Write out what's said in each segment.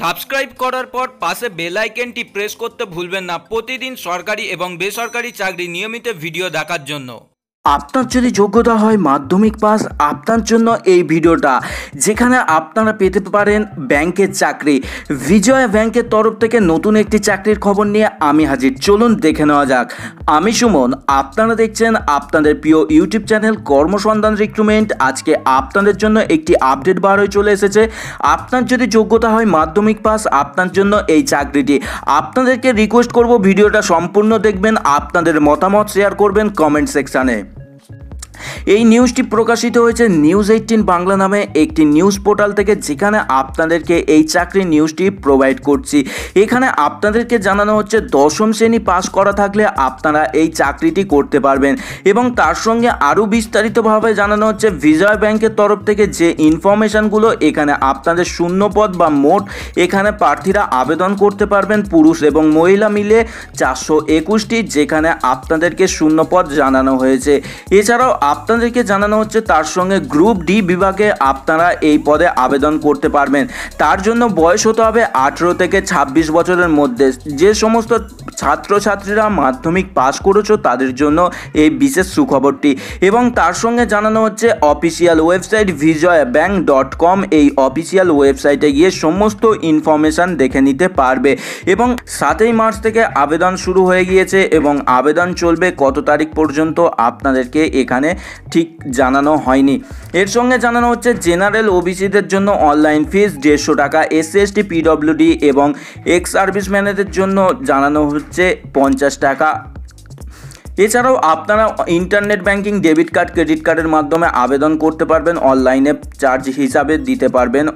Subscribe করার পর পাশে বেল আইকনটি প্রেস করতে ভুলবেন না। প্রতিদিন সরকারি এবং বেসরকারি চাকরি নিয়মিত ভিডিও দেখার জন্য। আপনার যদি যোগ্যতা হয় মাধ্যমিক পাস, আপনার জন্য এই ভিডিওটা, যেখানে আপনারা পেতে পারেন ব্যাংকের চাকরি। বিজয়া ব্যাংকের তরফ থেকে নতুন একটি চাকরির খবর নিয়ে আমি হাজির। চলুন দেখে নেওয়া যাক। আমি সুমন, আপনারা দেখছেন আপনাদের প্রিয় ইউটিউব চ্যানেল কর্মসন্ধান রিক্রুটমেন্ট। আজকে আপনাদের জন্য একটি আপডেট বার হয়ে চলে এসেছে। আপনার যদি যোগ্যতা হয় মাধ্যমিক পাস, আপনার জন্য এই চাকরিটি। আপনাদেরকে রিকোয়েস্ট করব ভিডিওটা সম্পূর্ণ দেখবেন, আপনাদের মতামত শেয়ার করবেন কমেন্ট সেকশানে এই নিউজটি প্রকাশিত হয়েছে নিউজ এইটিন বাংলা নামে একটি নিউজ পোর্টাল থেকে, যেখানে আপনাদেরকে এই চাকরির নিউজটি প্রোভাইড করছি। এখানে আপনাদেরকে জানানো হচ্ছে, দশম শ্রেণি পাস করা থাকলে আপনারা এই চাকরিটি করতে পারবেন। এবং তার সঙ্গে আরও বিস্তারিতভাবে জানানো হচ্ছে বিজয় ব্যাংকের তরফ থেকে যে ইনফরমেশানগুলো এখানে আপনাদের শূন্য পদ বা মোট এখানে প্রার্থীরা আবেদন করতে পারবেন, পুরুষ এবং মহিলা মিলে চারশো একুশটি, যেখানে আপনাদেরকে শূন্য পদ জানানো হয়েছে। এছাড়াও আপনাদেরকে জানানো হচ্ছে তার সঙ্গে গ্রুপ ডি বিভাগে আপনারা এই পদে আবেদন করতে পারবেন। তার জন্য বয়স হতে হবে আঠেরো থেকে ২৬ বছরের মধ্যে। যে সমস্ত ছাত্রছাত্রীরা মাধ্যমিক পাস করেছ, তাদের জন্য এই বিশেষ সুখবরটি। এবং তার সঙ্গে জানানো হচ্ছে official website Vijay bank dot com. এই অফিসিয়াল ওয়েবসাইটে গিয়ে সমস্ত ইনফরমেশান দেখে নিতে পারবে। এবং সাতই মার্চ থেকে আবেদন শুরু হয়ে গিয়েছে এবং আবেদন চলবে কত তারিখ পর্যন্ত আপনাদেরকে এখানে ঠিক জানানো হয়নি। এর সঙ্গে জানানো হচ্ছে, জেনারেল ওবিসিদের জন্য অনলাইন ফিস দেড়শো টাকা এসসি এসটি পিডব্লিউডি এবং এক্স সার্ভিসম্যানেদের জন্য জানানো হচ্ছে পঞ্চাশ টাকা। এছাড়াও আপনারা internet banking, debit card, credit কার্ডের মাধ্যমে আবেদন করতে পারবেন, অনলাইনে চার্জ হিসাবে দিতে পারবেন।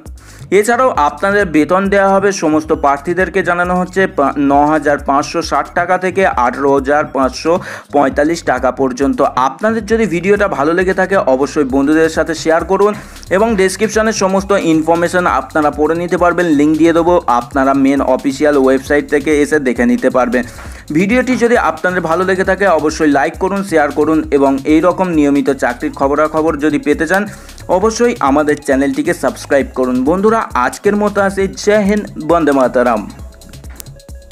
এছাড়াও আপনাদের বেতন দেওয়া হবে, সমস্ত প্রার্থীদেরকে জানানো হচ্ছে ন হাজার পাঁচশো ষাট টাকা থেকে আঠেরো হাজার পাঁচশো পঁয়তাল্লিশ টাকা পর্যন্ত। আপনাদের যদি ভিডিওটা ভালো লেগে থাকে, অবশ্যই বন্ধুদের সাথে শেয়ার করুন এবং ডেসক্রিপশানে সমস্ত ইনফরমেশান আপনারা পড়ে নিতে পারবেন। লিঙ্ক দিয়ে দেবো, আপনারা মেন অফিসিয়াল ওয়েবসাইট থেকে এসে দেখে নিতে পারবেন। ভিডিওটি যদি আপনাদের ভালো লেগে থাকে, অবশ্যই লাইক করুন শেয়ার করুন এবং এই রকম নিয়মিত চাকরির খবরাখবর যদি পেতে চান, অবশ্যই আমাদের চ্যানেলটিকে সাবস্ক্রাইব করুন। বন্ধুরা, আজকের মতো আসে। জয় হিন্দ, বন্দে মাতারাম।